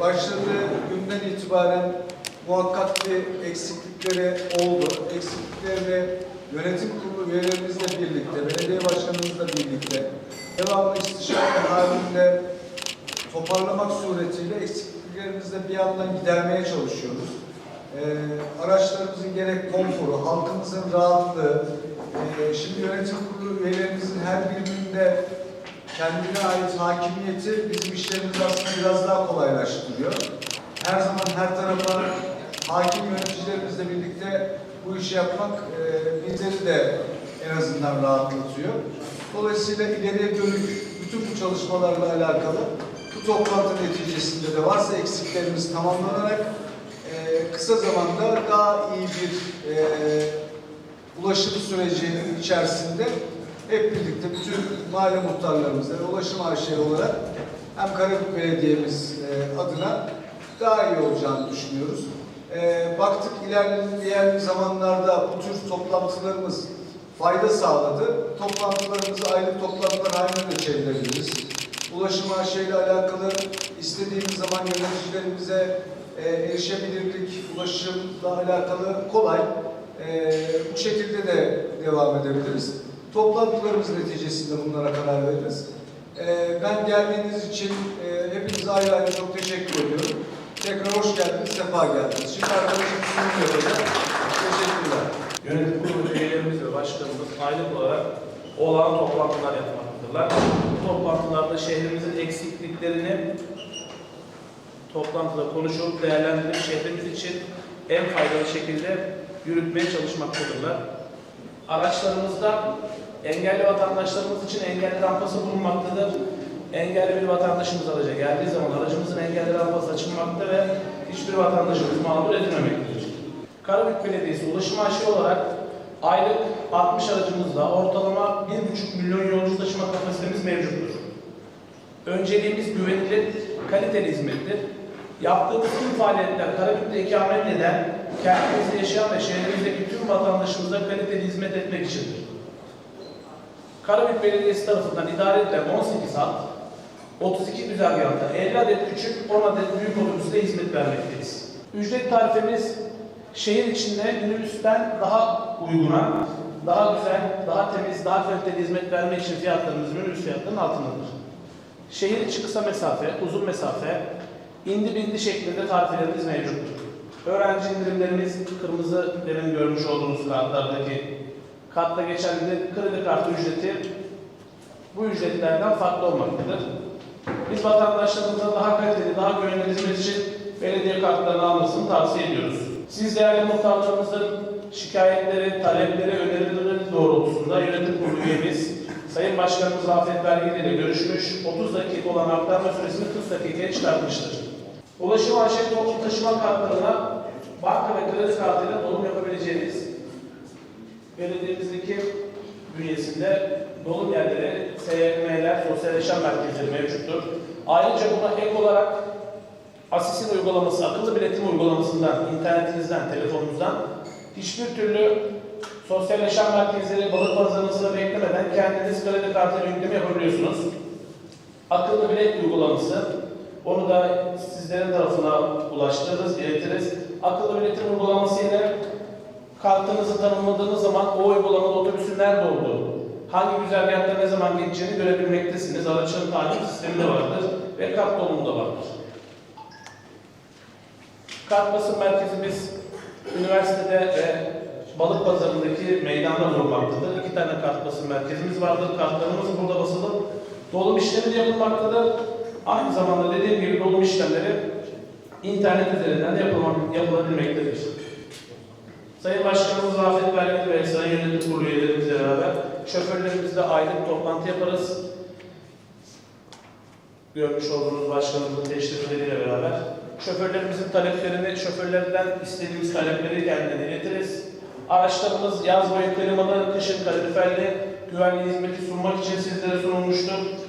başladığı günden itibaren muhakkak bir eksiklikleri oldu. Eksikliklerini yönetim kurulu üyelerimizle birlikte, belediye başkanımızla birlikte devamlı istişare halinde toparlamak suretiyle eksikliklerimizi bir yandan gidermeye çalışıyoruz. Ee, araçlarımızın gerek konforu, halkımızın rahatlığı, e, şimdi yönetim kurulu üyelerimizin her birinde kendine ait hakimiyeti bizim işlerimizi aslında biraz daha kolaylaştırıyor. Her zaman her tarafa hakim yöneticilerimizle birlikte bu işi yapmak e, bizleri de en azından rahatlatıyor. Dolayısıyla ileriye dönük bütün bu çalışmalarla alakalı bu toplantı neticesinde de varsa eksiklerimiz tamamlanarak e, kısa zamanda daha iyi bir e, ulaşım sürecinin içerisinde hep birlikte bütün mahalle muhtarlarımızla ve ulaşım aşağı olarak hem Karabük Belediye'miz e, adına daha iyi olacağını düşünüyoruz. E, baktık ilerleyen zamanlarda bu tür toplantılarımız fayda sağladı. Toplantılarımızı aylık toplantılar haline de çevirebiliriz. Ulaşım ile alakalı istediğimiz zaman yöneticilerimize e, erişebilirlik, ulaşımla alakalı kolay. E, bu şekilde de devam edebiliriz. Toplantılarımız neticesinde bunlara karar veririz. E, ben geldiğiniz için e, hepinize ayrı ayrı çok teşekkür ediyorum. Tekrar hoş geldiniz, sefa geldiniz. Şimdi arkadaşım sunum yapacak. Teşekkürler. Yönetim kurulu üyelerimiz ve başkanımız aylık olarak olağan toplantılar yapmaktadırlar. Bu toplantılarda şehrimizin eksikliklerini toplantıda konuşup değerlendirip şehrimiz için en faydalı şekilde yürütmeye çalışmaktadırlar. Araçlarımızda engelli vatandaşlarımız için engelli rampası bulunmaktadır. Engelli bir vatandaşımız araca geldiği zaman aracımızın engelli rampası açılmakta ve hiçbir vatandaşımız mağdur edilmemektedir. Karabük Belediyesi ulaşım aşı olarak aylık 60 aracımızla ortalama 1,5 milyon yolcu taşıma kapasitemiz mevcuttur. Önceliğimiz güvenilir, kaliteli hizmettir. Yaptığımız tüm faaliyetler Karabük'te ikamet eden, kentimizde yaşayan ve şehrimizdeki tüm vatandaşımıza kaliteli hizmet etmek içindir. Karabük Belediyesi tarafından idare edilen 18 hat, 32 güzergahta 50 adet küçük, 10 adet büyük otobüste hizmet vermekteyiz. Ücret tarifemiz şehir içinde minibüsten daha uyguna, daha güzel, daha temiz, daha kaliteli hizmet vermek için fiyatlarımız minibüs fiyatlarının altındadır. Şehir içi kısa mesafe, uzun mesafe, indi bindi şeklinde tarifelerimiz mevcuttur. Öğrenci indirimlerimiz kırmızı demin görmüş olduğunuz kartlardaki kartta geçerli kredi kartı ücreti bu ücretlerden farklı olmaktadır. Biz vatandaşlarımıza daha kaliteli, daha güvenli hizmet için belediye kartlarını almasını tavsiye ediyoruz. Siz değerli muhtarlarımızın şikayetleri, talepleri, önerileri doğrultusunda yönetim kurulu üyemiz Sayın Başkanımız Rafet Belgeli ile görüşmüş, 30 dakika olan aktarma süresini 40 dakikaya çıkartmıştır. Ulaşım AŞ toplu taşıma kartlarına banka ve kredi kartıyla dolum yapabileceğiniz belediyemizdeki bünyesinde dolum yerleri, SYM'ler, sosyal yaşam merkezleri mevcuttur. Ayrıca buna ek olarak Asis'in uygulaması, akıllı biletim uygulamasından, internetinizden, telefonunuzdan hiçbir türlü sosyal yaşam merkezleri, balık pazarınızı beklemeden kendiniz kredi kartıyla yükleme yapabiliyorsunuz. Akıllı bilet uygulaması, onu da sizlerin tarafına ulaştırırız, iletiriz. Akıllı biletin uygulaması ile kartınızı tanımladığınız zaman o uygulamada otobüsün nerede olduğu, hangi güzergahta ne zaman geçeceğini görebilmektesiniz. Araçların takip sistemi de vardır ve kart dolumu da vardır. Kart basım merkezimiz üniversitede ve balık pazarındaki meydanda bulunmaktadır. İki tane kart basım merkezimiz vardır. Kartlarımız burada basılıp dolum işlemi de yapılmaktadır. Aynı zamanda dediğim gibi dolum işlemleri internet üzerinden de yapılabilmektedir. Sayın Başkanımız Rafet Belgeli ve Sayın Yönetim Kurulu üyelerimizle beraber şoförlerimizle aylık toplantı yaparız. Görmüş olduğunuz başkanımızın teşrifleriyle beraber şoförlerimizin taleplerini, şoförlerden istediğimiz talepleri kendilerine iletiriz. Araçlarımız yaz boyu klimalı, kışın kaloriferli, güvenli hizmeti sunmak için sizlere sunulmuştur.